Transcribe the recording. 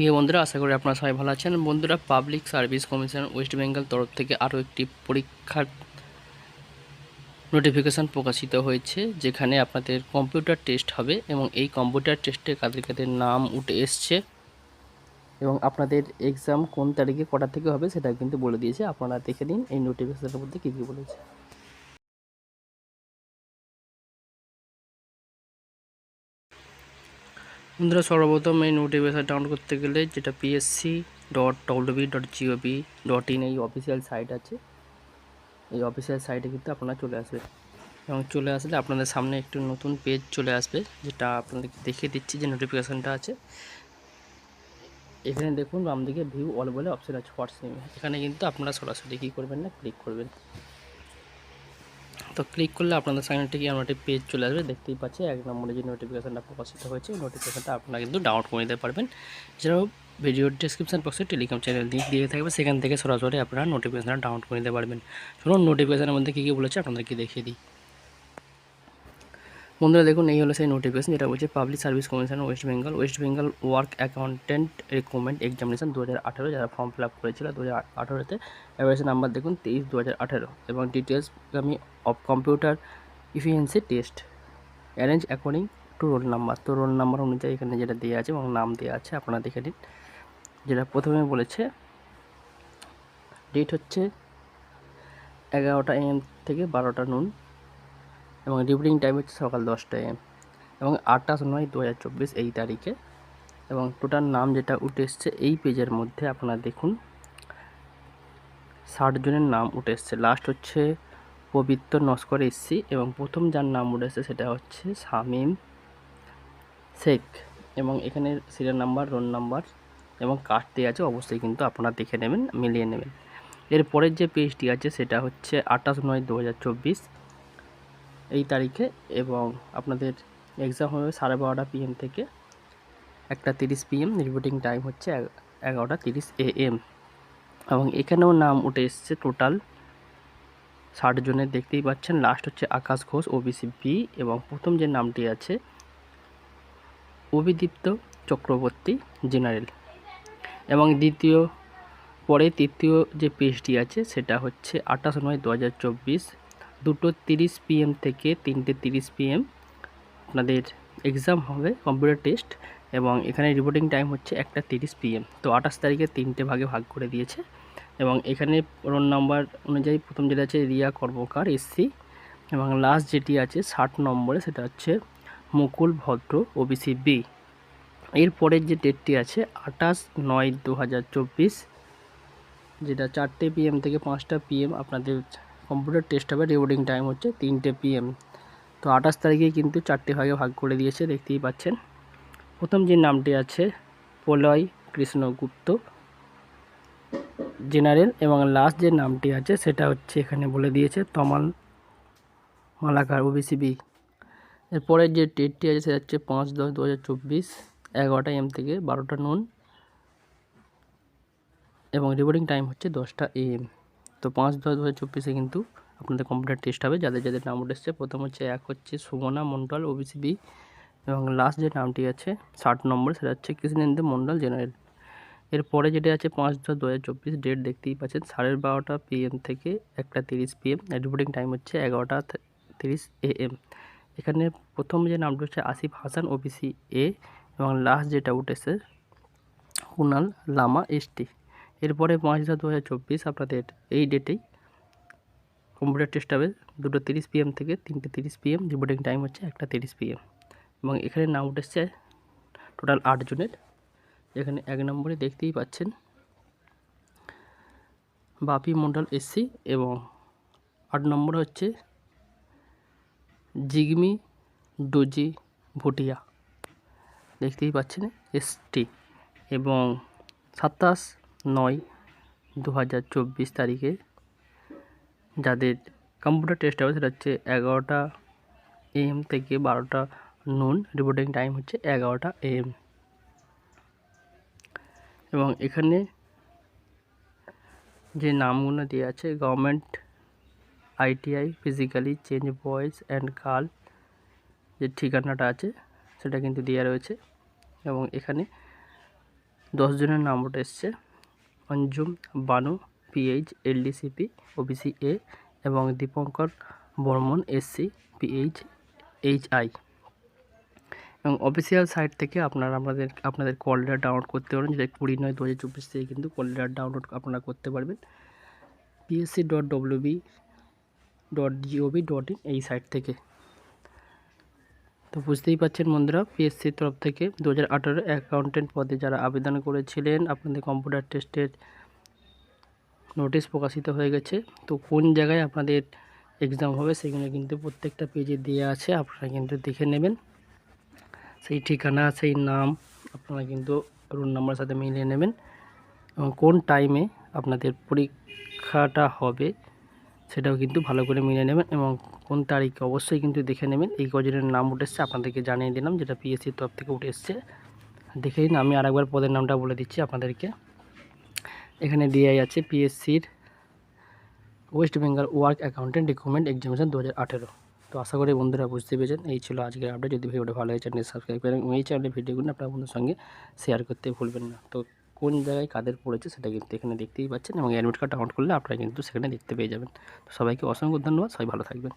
প্রিয় বন্ধুরা, আশা করি আপনারা সবাই ভালো আছেন। বন্ধুরা public service commission West Bengal তরফ থেকে আরও একটি পরীক্ষার নোটিফিকেশান প্রকাশিত হয়েছে, যেখানে আপনাদের কম্পিউটার টেস্ট হবে এবং এই কম্পিউটার টেস্টে কাদের কাদের নাম উঠে এসছে এবং আপনাদের এক্সাম কোন তারিখে কটা থেকে হবে সেটা কিন্তু বলে দিয়েছে। আপনারা দেখে নিন এই নোটিফিকেশানের মধ্যে কী কী বলেছে। বন্ধুরা, সর্বপ্রথম এই নোটিফিকেশন ডাউনলোড করতে গেলে যেটা PSC dot WB dot GOV dot in এই অফিসিয়াল সাইট আছে। এই অফিসিয়াল সাইটে কিন্তু আপনারা চলে আসবে। এবং চলে আসলে আপনাদের সামনে একটু নতুন পেজ চলে আসবে, যেটা আপনাদেরকে দেখিয়ে দিচ্ছি যে নোটিফিকেশানটা আছে। এখানে দেখুন বাম দিকে ভিউ অল বলে অপশান আছে হোয়াটসঅ্যাপে এখানে কিন্তু আপনারা সরাসরি কী করবেন না ক্লিক করবেন। তো ক্লিক করলে আপনাদের সামনে থেকে আমার একটি পেজ চলে আসবে। দেখতেই পাচ্ছি এক নম্বরে যে নোটিফিকেশানটা প্রকাশিত হয়েছে নোটিফিকেশানটা আপনারা কিন্তু ডাউনলোড করে নিতে পারবেন। এছাড়াও ভিডিওর ডিসক্রিপশান বক্সে টেলিগ্রাম চ্যানেল লিঙ্ক দিয়ে থাকবে, সেখান থেকে সরাসরি আপনারা নোটিফিকেশানটা ডাউনলোড করে নিতে পারবেন। চলুন নোটিফিকেশানের মধ্যে কী কী বলেছে আপনাদেরকে দেখিয়ে দিই। বন্ধুরা দেখুন, এই হলো সেই নোটিফিকেশন যেটা বলছে public service commission West Bengal West Bengal work accountant recruitment examination দু হাজার আঠেরো যারা ফর্ম ফিল আপ করেছিল দু হাজার আঠেরোতে অ্যাভারেজ নাম্বার দেখুন তেইশ দু হাজার আঠেরো এবং ডিটেলস আমি of computer efficiency test arrange according to roll number তো রোল নাম্বার অনুযায়ী এখানে যেটা দেওয়া আছে এবং নাম দেওয়া আছে, আপনারা দেখে নিন। যেটা প্রথমে বলেছে ডেট হচ্ছে এগারোটা এম থেকে বারোটা নুন এবং রিপোর্টিং টাইম হচ্ছে সকাল দশটা এম এবং আঠাশ নয় দু এই তারিখে। এবং টোটাল নাম যেটা উঠে এসছে, এই পেজের মধ্যে আপনারা দেখুন, ষাট জনের নাম উঠে এসছে। লাস্ট হচ্ছে পবিত্র নস্কর এসসি এবং প্রথম যার নাম উঠে এসছে সেটা হচ্ছে শামীম শেখ। এবং এখানে সিরিয়াল নাম্বার রোল নাম্বার এবং কার্ড আছে, অবশ্যই কিন্তু আপনারা দেখে নেবেন, মিলিয়ে নেবেন। এরপরের যে পেজটি আছে, সেটা হচ্ছে আঠাশ নয় দু এই তারিখে এবং আপনাদের এক্সাম হবে সাড়ে বারোটা পিএম থেকে একটা তিরিশ পিএম রিপোর্টিং টাইম হচ্ছে এগারোটা তিরিশ এএম এবং এখানেও নাম উঠে এসছে টোটাল ষাট জনের দেখতেই পাচ্ছেন। লাস্ট হচ্ছে আকাশ ঘোষ ওবিসি বি এবং প্রথম যে নামটি আছে, অভিদীপ্ত চক্রবর্তী জেনারেল এবং দ্বিতীয়, পরে তৃতীয় যে পেজটি আছে, সেটা হচ্ছে আঠাশ নয় দু হাজার চব্বিশ দুটো তিরিশ পিএম থেকে তিনটে তিরিশ পিএম আপনাদের এক্সাম হবে কম্পিউটার টেস্ট এবং এখানে রিপোর্টিং টাইম হচ্ছে একটা তিরিশ পিএম তো আঠাশ তারিখে তিনটে ভাগে ভাগ করে দিয়েছে এবং এখানে রোল নাম্বার অনুযায়ী প্রথম যেটা আছে রিয়া কর্মকার এসসি এবং লাস্ট যেটি আছে ষাট নম্বরে সেটা হচ্ছে মুকুল ভদ্র ওবিসি বি এরপরের যে ডেটটি আছে আঠাশ নয় দু যেটা চারটে পিএম থেকে পাঁচটা পিএম আপনাদের কম্পিউটার টেস্ট হবে রিপোর্টিং টাইম হচ্ছে তিনটে পিএম তো আঠাশ তারিখে কিন্তু চারটে ভাগে ভাগ করে দিয়েছে, দেখতেই পাচ্ছেন। প্রথম যে নামটি আছে, প্রলয় কৃষ্ণগুপ্ত জেনারেল এবং লাস্ট যে নামটি আছে, সেটা হচ্ছে এখানে বলে দিয়েছে তমাল মালাকার ওবিসি বি এরপরের যে ডেটটি আছে, সেটা হচ্ছে পাঁচ দশ দু হাজার চব্বিশ, এগারোটা এম থেকে বারোটা নুন এবং রিপোর্টিং টাইম হচ্ছে দশটা এম তো পাঁচ দশ দু হাজার চব্বিশে কিন্তু আপনাদের কম্পিউটার টেস্ট হবে। যাদের যাদের নাম উঠে এসছে প্রথম হচ্ছে এক হচ্ছে সুমনা মণ্ডল ওবিসি বি এবং লাস্ট যে নামটি আছে, ষাট নম্বর, সেটা হচ্ছে কৃষ্ণেন্দু মণ্ডল জেনারেল এরপরে যেটা আছে, পাঁচ দশ দু হাজার চব্বিশ ডেট দেখতেই পাচ্ছেন, সাড়ে বারোটা পিএম থেকে একটা তিরিশ পিএম রিপোর্টিং টাইম হচ্ছে এগারোটা তিরিশ এএম এখানে প্রথম যে নামটি হচ্ছে আসিফ হাসান ওবিসি এ এবং লাস্ট যেটা উঠেছে, কুনাল লামা এসটি এরপরে পাঁচ দশ দু হাজার চব্বিশ আপনাদের এই ডেটেই কম্পিউটার টেস্ট হবে দুটো তিরিশ পিএম থেকে তিনটে তিরিশ পিএম রিপোর্টিং টাইম হচ্ছে একটা তিরিশ পিএম এবং এখানে নাম উঠেছে টোটাল আট জনের। এখানে এক নম্বরে দেখতেই পাচ্ছেন বাপি মন্ডল এসসি এবং আট নম্বরে হচ্ছে জিগমি ডোজি ভুটিয়া। দেখতেই পাচ্ছেন এসটি এবং সাতাশ নয় দু হাজার চব্বিশ তারিখে। যাদের কম্পিউটার টেস্ট হবে সেটা হচ্ছে এগারোটা এম থেকে বারোটা নুন রিপোর্টিং টাইম হচ্ছে এগারোটা এম এবং এখানে যে নামগুলো দেওয়া আছে government ITI physically change boys and girl যে ঠিকানাটা আছে, সেটা কিন্তু দেওয়া রয়েছে। এবং এখানে দশজনের নাম এসছে। Anjum, Banu PH LDCP OBC A এবং Dipankar Barman SC PH HI এবং অফিসিয়াল সাইট থেকে আপনারা আমাদের, আপনাদের কল লেটার ডাউনলোড করতে পারেন যেটা কুড়ি নয় দু হাজার চব্বিশ থেকে কিন্তু কল লেটার ডাউনলোড আপনারা করতে পারবেন। PSC dot WB dot GOV dot in এই সাইট থেকে। তো বুঝতেই পারছেন বন্ধুরা পিএসসির তরফ থেকে দু হাজার আঠারো অ্যাকাউন্টেন্ট পদে যারা আবেদন করেছিলেন, আপনাদের কম্পিউটার টেস্টের নোটিশ প্রকাশিত হয়ে গেছে। তো কোন জায়গায় আপনাদের এক্সাম হবে সেগুলো কিন্তু প্রত্যেকটা পেজে দেওয়া আছে, আপনারা কিন্তু দেখে নেবেন। সেই ঠিকানা, সেই নাম আপনারা কিন্তু রোল নাম্বারের সাথে মিলিয়ে নেবেন। এবং কোন টাইমে আপনাদের পরীক্ষাটা হবে সেটাও কিন্তু ভালো করে মিলিয়ে নেবেন এবং কোন তারিখে অবশ্যই কিন্তু দেখে নেবেন। এই কজনের নাম উঠে এসছে, আপনাদেরকে জানিয়ে দিলাম যেটা পিএসসির তরফ থেকে উঠে এসছে। দেখে নিন, আমি আরেকবার পদের নামটা বলে দিচ্ছি আপনাদেরকে। এখানে দেওয়াই আছে পিএসসির West Bengal work accountant recruitment examination দু হাজার আঠেরো। তো আশা করি বন্ধুরা বুঝতে পেরেছেন, এই ছিল আজকের আপডেট যদি ভিডিওটা ভালো হয় চ্যানেল সাবস্ক্রাইব করেন এই চ্যানেলের ভিডিওগুলো আপনার বন্ধুর সঙ্গে শেয়ার করতে ভুলবেন না। তো কোন জায়গায় কাদের পড়েছে সেটা কিন্তু এখানে দেখতেই পাচ্ছেন এবং অ্যাডমিট কার্ড ডাউনলোড করলে আপনারা কিন্তু সেখানে দেখতে পেয়ে যাবেন। তো সবাইকে অসংখ্য ধন্যবাদ, সবাই ভালো থাকবেন।